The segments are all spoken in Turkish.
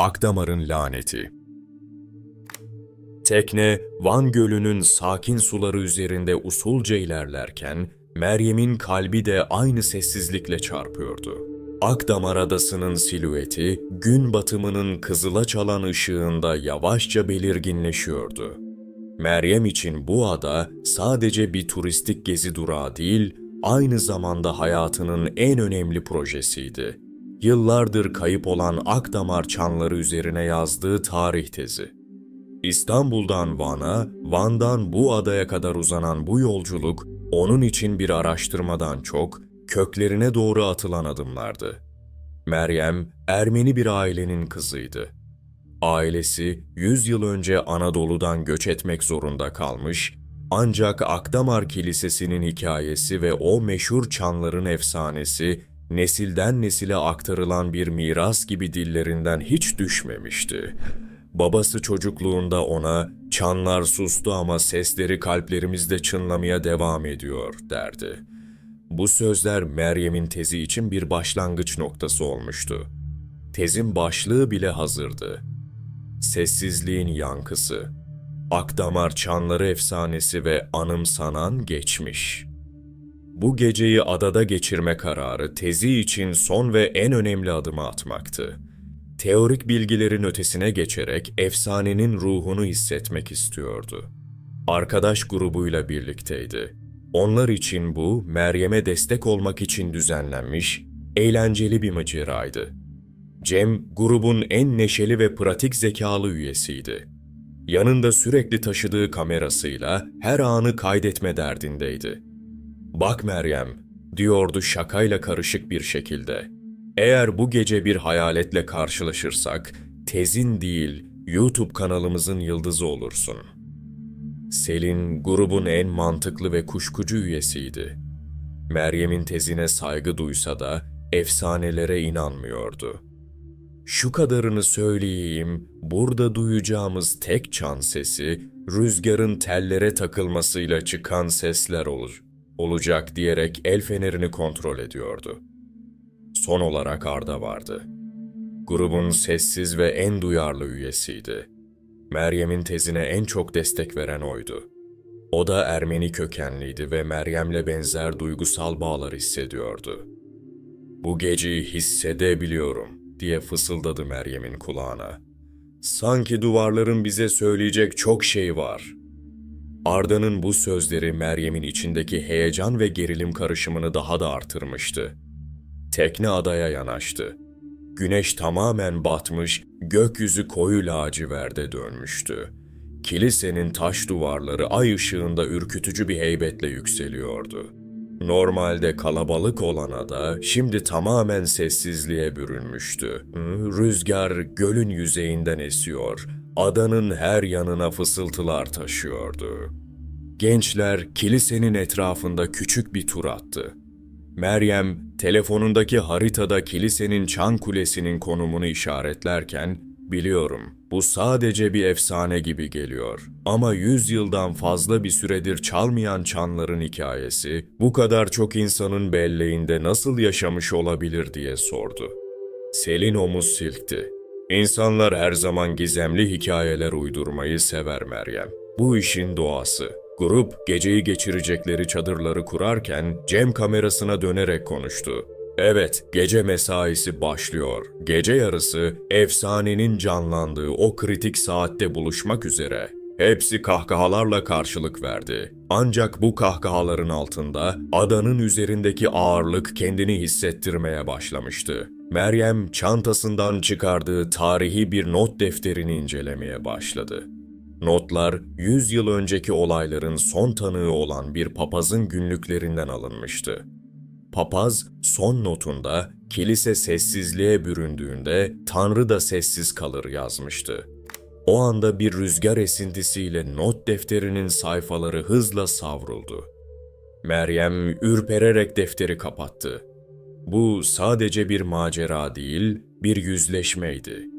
Akdamar'ın laneti Tekne, Van Gölü'nün sakin suları üzerinde usulca ilerlerken, Meryem'in kalbi de aynı sessizlikle çarpıyordu. Akdamar Adası'nın silüeti, gün batımının kızıla çalan ışığında yavaşça belirginleşiyordu. Meryem için bu ada sadece bir turistik gezi durağı değil, aynı zamanda hayatının en önemli projesiydi. Yıllardır kayıp olan Akdamar çanları üzerine yazdığı tarih tezi. İstanbul'dan Van'a, Van'dan bu adaya kadar uzanan bu yolculuk onun için bir araştırmadan çok köklerine doğru atılan adımlardı. Meryem, Ermeni bir ailenin kızıydı. Ailesi 100 yıl önce Anadolu'dan göç etmek zorunda kalmış, ancak Akdamar Kilisesi'nin hikayesi ve o meşhur çanların efsanesi nesilden nesile aktarılan bir miras gibi dillerinden hiç düşmemişti. Babası çocukluğunda ona "Çanlar sustu ama sesleri kalplerimizde çınlamaya devam ediyor." derdi. Bu sözler Meryem'in tezi için bir başlangıç noktası olmuştu. Tezin başlığı bile hazırdı. Sessizliğin yankısı. Akdamar çanları efsanesi ve anımsanan geçmiş. Bu geceyi adada geçirme kararı tezi için son ve en önemli adımı atmaktı. Teorik bilgilerin ötesine geçerek efsanenin ruhunu hissetmek istiyordu. Arkadaş grubuyla birlikteydi. Onlar için bu, Meryem'e destek olmak için düzenlenmiş, eğlenceli bir maceraydı. Cem, grubun en neşeli ve pratik zekalı üyesiydi. Yanında sürekli taşıdığı kamerasıyla her anı kaydetme derdindeydi. Bak Meryem, diyordu şakayla karışık bir şekilde. Eğer bu gece bir hayaletle karşılaşırsak, tezin değil, YouTube kanalımızın yıldızı olursun. Selin, grubun en mantıklı ve kuşkucu üyesiydi. Meryem'in tezine saygı duysa da efsanelere inanmıyordu. Şu kadarını söyleyeyim, burada duyacağımız tek çan sesi, rüzgarın tellere takılmasıyla çıkan sesler olur, olacak diyerek el fenerini kontrol ediyordu. Son olarak Arda vardı. Grubun sessiz ve en duyarlı üyesiydi. Meryem'in tezine en çok destek veren oydu. O da Ermeni kökenliydi ve Meryem'le benzer duygusal bağlar hissediyordu. Bu geceyi hissedebiliyorum diye fısıldadı Meryem'in kulağına. Sanki duvarların bize söyleyecek çok şey var. Arda'nın bu sözleri Meryem'in içindeki heyecan ve gerilim karışımını daha da artırmıştı. Tekne adaya yanaştı. Güneş tamamen batmış, gökyüzü koyu laciverde dönmüştü. Kilisenin taş duvarları ay ışığında ürkütücü bir heybetle yükseliyordu. Normalde kalabalık olan ada şimdi tamamen sessizliğe bürünmüştü. Rüzgar gölün yüzeyinden esiyor, adanın her yanına fısıltılar taşıyordu. Gençler kilisenin etrafında küçük bir tur attı. Meryem, telefonundaki haritada kilisenin çan kulesinin konumunu işaretlerken, biliyorum bu sadece bir efsane gibi geliyor. Ama yüz yıldan fazla bir süredir çalmayan çanların hikayesi, bu kadar çok insanın belleğinde nasıl yaşamış olabilir diye sordu. Selin omuz silkti. İnsanlar her zaman gizemli hikayeler uydurmayı sever Meryem. Bu işin doğası. Grup geceyi geçirecekleri çadırları kurarken Cem kamerasına dönerek konuştu. Evet, gece mesaisi başlıyor. Gece yarısı efsanenin canlandığı o kritik saatte buluşmak üzere. Hepsi kahkahalarla karşılık verdi. Ancak bu kahkahaların altında adanın üzerindeki ağırlık kendini hissettirmeye başlamıştı. Meryem çantasından çıkardığı tarihi bir not defterini incelemeye başladı. Notlar 100 yıl önceki olayların son tanığı olan bir papazın günlüklerinden alınmıştı. Papaz son notunda kilise sessizliğe büründüğünde Tanrı da sessiz kalır yazmıştı. O anda bir rüzgar esintisiyle not defterinin sayfaları hızla savruldu. Meryem ürpererek defteri kapattı. Bu sadece bir macera değil, bir yüzleşmeydi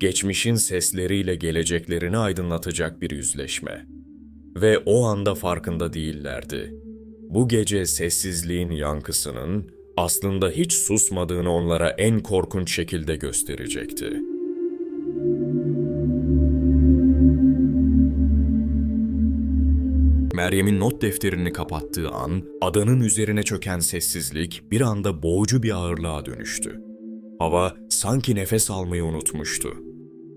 geçmişin sesleriyle geleceklerini aydınlatacak bir yüzleşme. Ve o anda farkında değillerdi. Bu gece sessizliğin yankısının aslında hiç susmadığını onlara en korkunç şekilde gösterecekti. Meryem'in not defterini kapattığı an, adanın üzerine çöken sessizlik bir anda boğucu bir ağırlığa dönüştü. Hava sanki nefes almayı unutmuştu.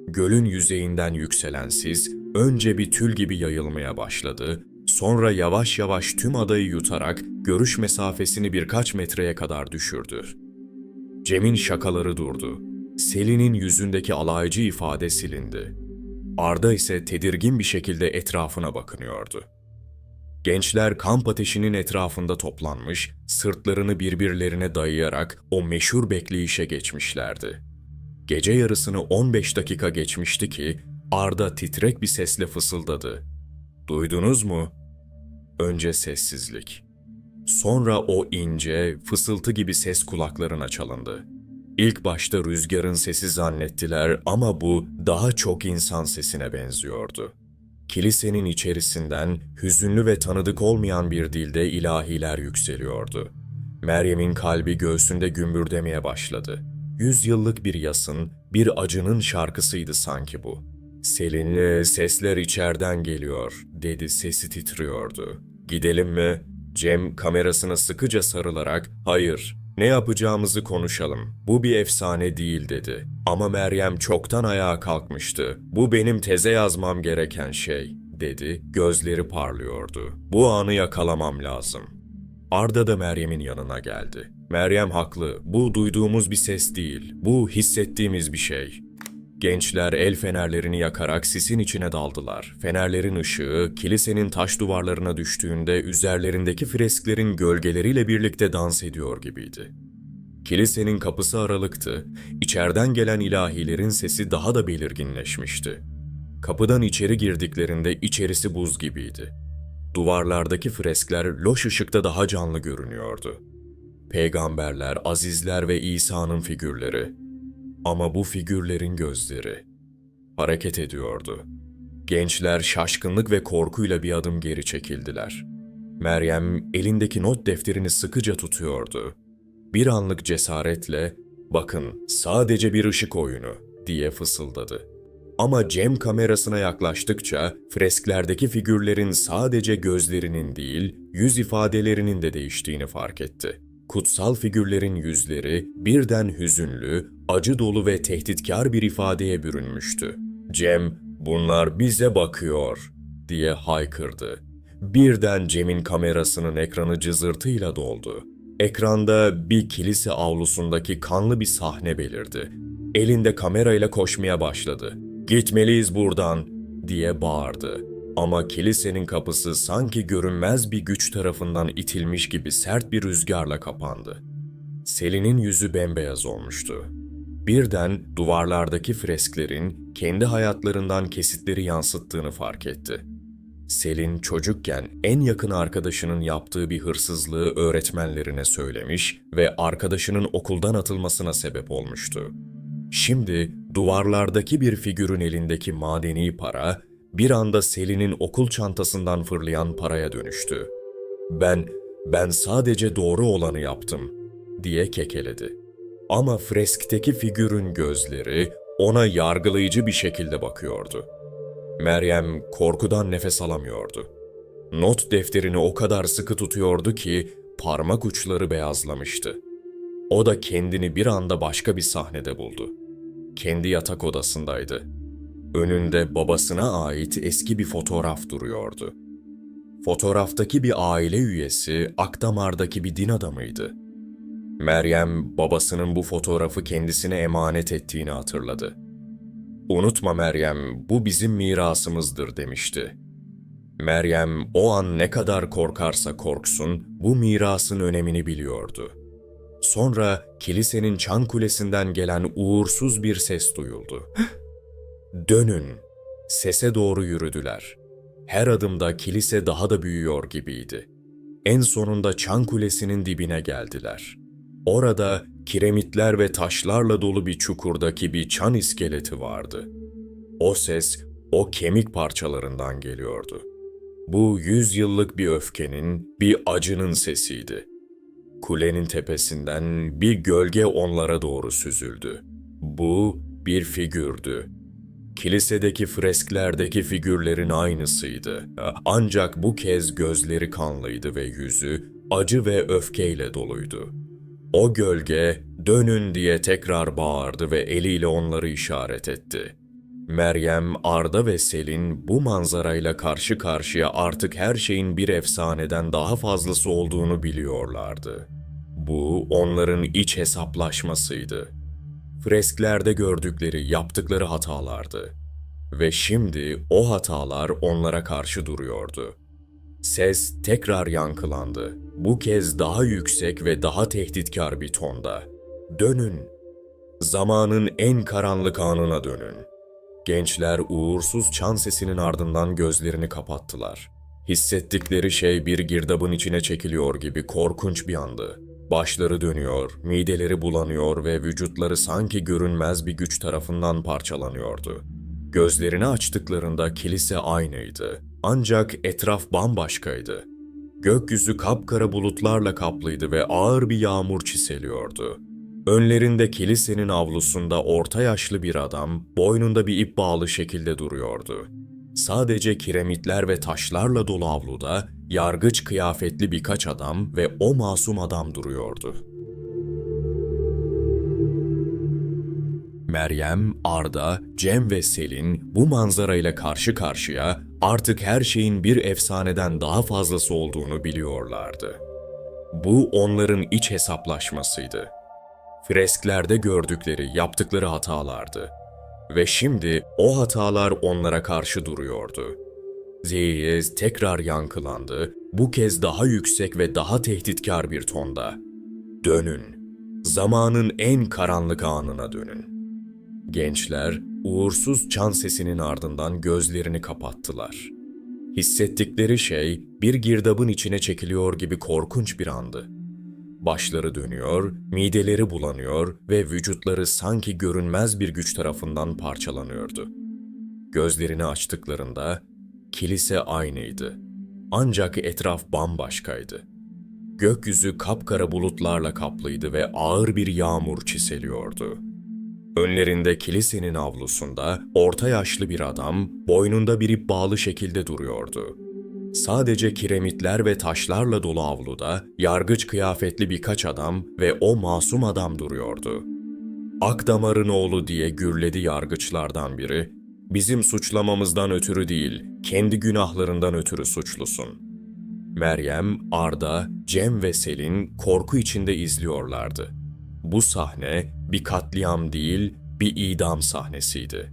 Gölün yüzeyinden yükselen sis önce bir tül gibi yayılmaya başladı, sonra yavaş yavaş tüm adayı yutarak görüş mesafesini birkaç metreye kadar düşürdü. Cem'in şakaları durdu. Selin'in yüzündeki alaycı ifade silindi. Arda ise tedirgin bir şekilde etrafına bakınıyordu. Gençler kamp ateşinin etrafında toplanmış, sırtlarını birbirlerine dayayarak o meşhur bekleyişe geçmişlerdi. Gece yarısını 15 dakika geçmişti ki Arda titrek bir sesle fısıldadı. Duydunuz mu? Önce sessizlik. Sonra o ince, fısıltı gibi ses kulaklarına çalındı. İlk başta rüzgarın sesi zannettiler ama bu daha çok insan sesine benziyordu. Kilisenin içerisinden hüzünlü ve tanıdık olmayan bir dilde ilahiler yükseliyordu. Meryem'in kalbi göğsünde gümbürdemeye başladı. Yüzyıllık bir yasın, bir acının şarkısıydı sanki bu. Selin'le sesler içerden geliyor, dedi sesi titriyordu. Gidelim mi? Cem kamerasına sıkıca sarılarak, hayır, ne yapacağımızı konuşalım. Bu bir efsane değil dedi. Ama Meryem çoktan ayağa kalkmıştı. Bu benim teze yazmam gereken şey, dedi. Gözleri parlıyordu. Bu anı yakalamam lazım. Arda da Meryem'in yanına geldi. Meryem haklı. Bu duyduğumuz bir ses değil. Bu hissettiğimiz bir şey. Gençler el fenerlerini yakarak sisin içine daldılar. Fenerlerin ışığı kilisenin taş duvarlarına düştüğünde üzerlerindeki fresklerin gölgeleriyle birlikte dans ediyor gibiydi. Kilisenin kapısı aralıktı. İçeriden gelen ilahilerin sesi daha da belirginleşmişti. Kapıdan içeri girdiklerinde içerisi buz gibiydi. Duvarlardaki freskler loş ışıkta daha canlı görünüyordu. Peygamberler, azizler ve İsa'nın figürleri. Ama bu figürlerin gözleri hareket ediyordu. Gençler şaşkınlık ve korkuyla bir adım geri çekildiler. Meryem elindeki not defterini sıkıca tutuyordu. Bir anlık cesaretle, bakın sadece bir ışık oyunu diye fısıldadı. Ama Cem kamerasına yaklaştıkça fresklerdeki figürlerin sadece gözlerinin değil, yüz ifadelerinin de değiştiğini fark etti. Kutsal figürlerin yüzleri birden hüzünlü, acı dolu ve tehditkar bir ifadeye bürünmüştü. Cem, bunlar bize bakıyor diye haykırdı. Birden Cem'in kamerasının ekranı cızırtıyla doldu. Ekranda bir kilise avlusundaki kanlı bir sahne belirdi. Elinde kamerayla koşmaya başladı. Gitmeliyiz buradan diye bağırdı. Ama kilisenin kapısı sanki görünmez bir güç tarafından itilmiş gibi sert bir rüzgarla kapandı. Selin'in yüzü bembeyaz olmuştu. Birden duvarlardaki fresklerin kendi hayatlarından kesitleri yansıttığını fark etti. Selin çocukken en yakın arkadaşının yaptığı bir hırsızlığı öğretmenlerine söylemiş ve arkadaşının okuldan atılmasına sebep olmuştu. Şimdi duvarlardaki bir figürün elindeki madeni para bir anda Selin'in okul çantasından fırlayan paraya dönüştü. Ben, ben sadece doğru olanı yaptım diye kekeledi. Ama freskteki figürün gözleri ona yargılayıcı bir şekilde bakıyordu. Meryem korkudan nefes alamıyordu. Not defterini o kadar sıkı tutuyordu ki parmak uçları beyazlamıştı. O da kendini bir anda başka bir sahnede buldu. Kendi yatak odasındaydı. Önünde babasına ait eski bir fotoğraf duruyordu. Fotoğraftaki bir aile üyesi Akdamar'daki bir din adamıydı. Meryem babasının bu fotoğrafı kendisine emanet ettiğini hatırladı. Unutma Meryem, bu bizim mirasımızdır demişti. Meryem o an ne kadar korkarsa korksun bu mirasın önemini biliyordu. Sonra kilisenin çan kulesinden gelen uğursuz bir ses duyuldu. Dönün. Sese doğru yürüdüler. Her adımda kilise daha da büyüyor gibiydi. En sonunda çan kulesinin dibine geldiler. Orada kiremitler ve taşlarla dolu bir çukurdaki bir çan iskeleti vardı. O ses o kemik parçalarından geliyordu. Bu yüz yıllık bir öfkenin, bir acının sesiydi. Kulenin tepesinden bir gölge onlara doğru süzüldü. Bu bir figürdü. Kilisedeki fresklerdeki figürlerin aynısıydı. Ancak bu kez gözleri kanlıydı ve yüzü acı ve öfkeyle doluydu. O gölge dönün diye tekrar bağırdı ve eliyle onları işaret etti. Meryem, Arda ve Selin bu manzarayla karşı karşıya artık her şeyin bir efsaneden daha fazlası olduğunu biliyorlardı. Bu onların iç hesaplaşmasıydı. Fresklerde gördükleri, yaptıkları hatalardı. Ve şimdi o hatalar onlara karşı duruyordu. Ses tekrar yankılandı. Bu kez daha yüksek ve daha tehditkar bir tonda. Dönün. Zamanın en karanlık anına dönün. Gençler uğursuz çan sesinin ardından gözlerini kapattılar. Hissettikleri şey bir girdabın içine çekiliyor gibi korkunç bir andı. Başları dönüyor, mideleri bulanıyor ve vücutları sanki görünmez bir güç tarafından parçalanıyordu. Gözlerini açtıklarında kilise aynıydı. Ancak etraf bambaşkaydı. Gökyüzü kapkara bulutlarla kaplıydı ve ağır bir yağmur çiseliyordu. Önlerinde kilisenin avlusunda orta yaşlı bir adam, boynunda bir ip bağlı şekilde duruyordu. Sadece kiremitler ve taşlarla dolu avluda yargıç kıyafetli birkaç adam ve o masum adam duruyordu. Meryem, Arda, Cem ve Selin bu manzarayla karşı karşıya artık her şeyin bir efsaneden daha fazlası olduğunu biliyorlardı. Bu onların iç hesaplaşmasıydı. Fresklerde gördükleri, yaptıkları hatalardı. Ve şimdi o hatalar onlara karşı duruyordu. Zeyez tekrar yankılandı, bu kez daha yüksek ve daha tehditkar bir tonda. Dönün, zamanın en karanlık anına dönün. Gençler uğursuz çan sesinin ardından gözlerini kapattılar. Hissettikleri şey bir girdabın içine çekiliyor gibi korkunç bir andı. Başları dönüyor, mideleri bulanıyor ve vücutları sanki görünmez bir güç tarafından parçalanıyordu. Gözlerini açtıklarında kilise aynıydı. Ancak etraf bambaşkaydı. Gökyüzü kapkara bulutlarla kaplıydı ve ağır bir yağmur çiseliyordu. Önlerinde kilisenin avlusunda orta yaşlı bir adam boynunda bir ip bağlı şekilde duruyordu. Sadece kiremitler ve taşlarla dolu avluda yargıç kıyafetli birkaç adam ve o masum adam duruyordu. Akdamar'ın oğlu diye gürledi yargıçlardan biri. Bizim suçlamamızdan ötürü değil, kendi günahlarından ötürü suçlusun. Meryem, Arda, Cem ve Selin korku içinde izliyorlardı. Bu sahne bir katliam değil, bir idam sahnesiydi.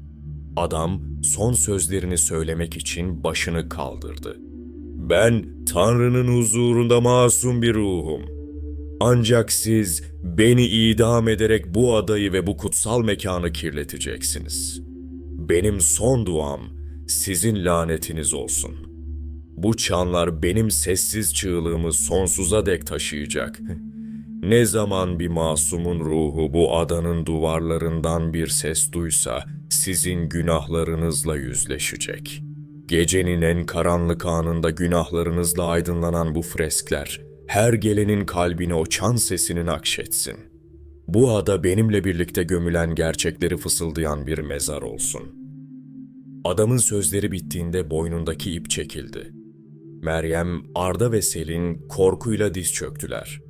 Adam son sözlerini söylemek için başını kaldırdı. Ben Tanrı'nın huzurunda masum bir ruhum. Ancak siz beni idam ederek bu adayı ve bu kutsal mekanı kirleteceksiniz. Benim son duam sizin lanetiniz olsun. Bu çanlar benim sessiz çığlığımı sonsuza dek taşıyacak. Ne zaman bir masumun ruhu bu adanın duvarlarından bir ses duysa sizin günahlarınızla yüzleşecek. Gecenin en karanlık anında günahlarınızla aydınlanan bu freskler her gelenin kalbine o çan sesini nakşetsin. Bu ada benimle birlikte gömülen gerçekleri fısıldayan bir mezar olsun. Adamın sözleri bittiğinde boynundaki ip çekildi. Meryem, Arda ve Selin korkuyla diz çöktüler.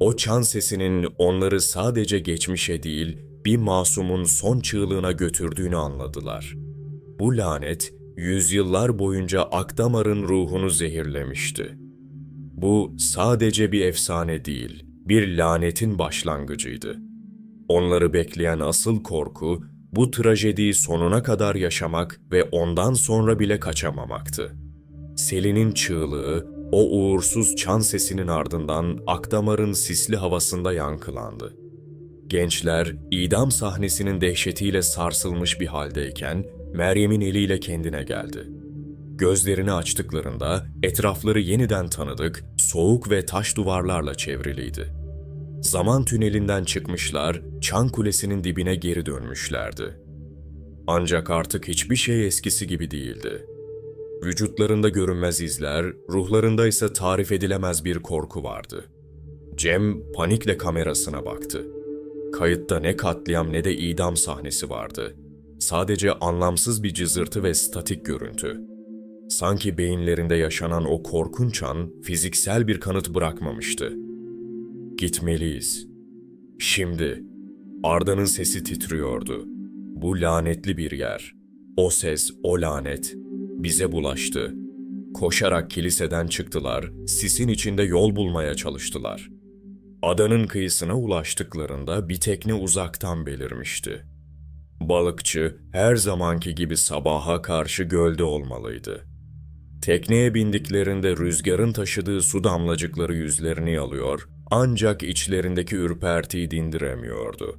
O çan sesinin onları sadece geçmişe değil, bir masumun son çığlığına götürdüğünü anladılar. Bu lanet, yüzyıllar boyunca Akdamar'ın ruhunu zehirlemişti. Bu sadece bir efsane değil, bir lanetin başlangıcıydı. Onları bekleyen asıl korku, bu trajediyi sonuna kadar yaşamak ve ondan sonra bile kaçamamaktı. Selin'in çığlığı, o uğursuz çan sesinin ardından Akdamar'ın sisli havasında yankılandı. Gençler idam sahnesinin dehşetiyle sarsılmış bir haldeyken Meryem'in eliyle kendine geldi. Gözlerini açtıklarında etrafları yeniden tanıdık, soğuk ve taş duvarlarla çevriliydi. Zaman tünelinden çıkmışlar, çan kulesinin dibine geri dönmüşlerdi. Ancak artık hiçbir şey eskisi gibi değildi. Vücutlarında görünmez izler, ruhlarında ise tarif edilemez bir korku vardı. Cem panikle kamerasına baktı. Kayıtta ne katliam ne de idam sahnesi vardı. sadece anlamsız bir cızırtı ve statik görüntü. Sanki beyinlerinde yaşanan o korkunç an fiziksel bir kanıt bırakmamıştı. Gitmeliyiz. Şimdi. Arda'nın sesi titriyordu. Bu lanetli bir yer. O ses, o lanet bize bulaştı. Koşarak kiliseden çıktılar, sisin içinde yol bulmaya çalıştılar. Adanın kıyısına ulaştıklarında bir tekne uzaktan belirmişti. Balıkçı her zamanki gibi sabaha karşı gölde olmalıydı. Tekneye bindiklerinde rüzgarın taşıdığı su damlacıkları yüzlerini alıyor, ancak içlerindeki ürpertiyi dindiremiyordu.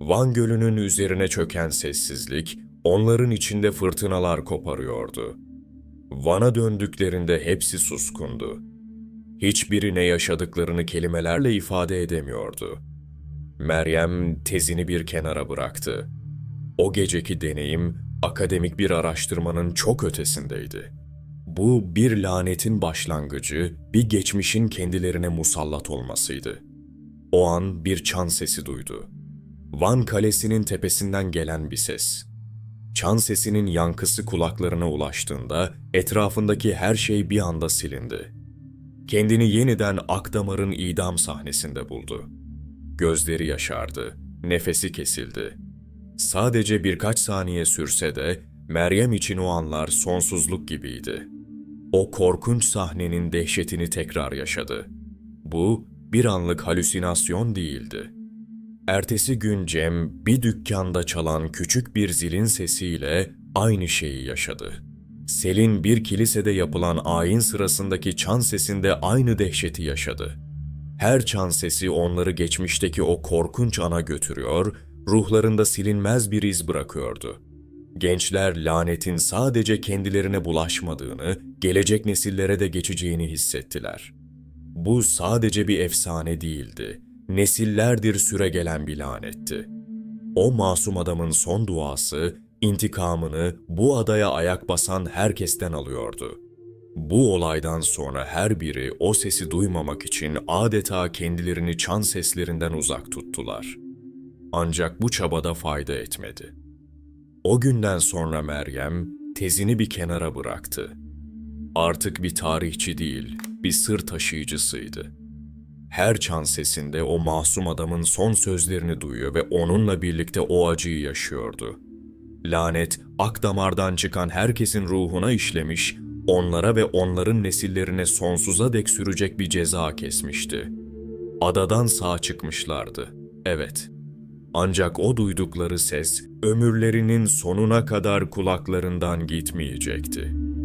Van Gölü'nün üzerine çöken sessizlik, onların içinde fırtınalar koparıyordu. Van'a döndüklerinde hepsi suskundu. Hiçbiri ne yaşadıklarını kelimelerle ifade edemiyordu. Meryem tezini bir kenara bıraktı. O geceki deneyim akademik bir araştırmanın çok ötesindeydi. Bu bir lanetin başlangıcı, bir geçmişin kendilerine musallat olmasıydı. O an bir çan sesi duydu. Van Kalesi'nin tepesinden gelen bir ses. Çan sesinin yankısı kulaklarına ulaştığında etrafındaki her şey bir anda silindi. Kendini yeniden Akdamar'ın idam sahnesinde buldu. Gözleri yaşardı, nefesi kesildi. Sadece birkaç saniye sürse de Meryem için o anlar sonsuzluk gibiydi. O korkunç sahnenin dehşetini tekrar yaşadı. Bu bir anlık halüsinasyon değildi. Ertesi gün Cem bir dükkanda çalan küçük bir zilin sesiyle aynı şeyi yaşadı. Selin bir kilisede yapılan ayin sırasındaki çan sesinde aynı dehşeti yaşadı. Her çan sesi onları geçmişteki o korkunç ana götürüyor, ruhlarında silinmez bir iz bırakıyordu. Gençler lanetin sadece kendilerine bulaşmadığını, gelecek nesillere de geçeceğini hissettiler. Bu sadece bir efsane değildi nesillerdir süregelen bir lanetti. O masum adamın son duası, intikamını bu adaya ayak basan herkesten alıyordu. Bu olaydan sonra her biri o sesi duymamak için adeta kendilerini çan seslerinden uzak tuttular. Ancak bu çabada fayda etmedi. O günden sonra Meryem tezini bir kenara bıraktı. Artık bir tarihçi değil, bir sır taşıyıcısıydı her çan sesinde o masum adamın son sözlerini duyuyor ve onunla birlikte o acıyı yaşıyordu. Lanet, ak damardan çıkan herkesin ruhuna işlemiş, onlara ve onların nesillerine sonsuza dek sürecek bir ceza kesmişti. Adadan sağ çıkmışlardı. Evet. Ancak o duydukları ses ömürlerinin sonuna kadar kulaklarından gitmeyecekti.''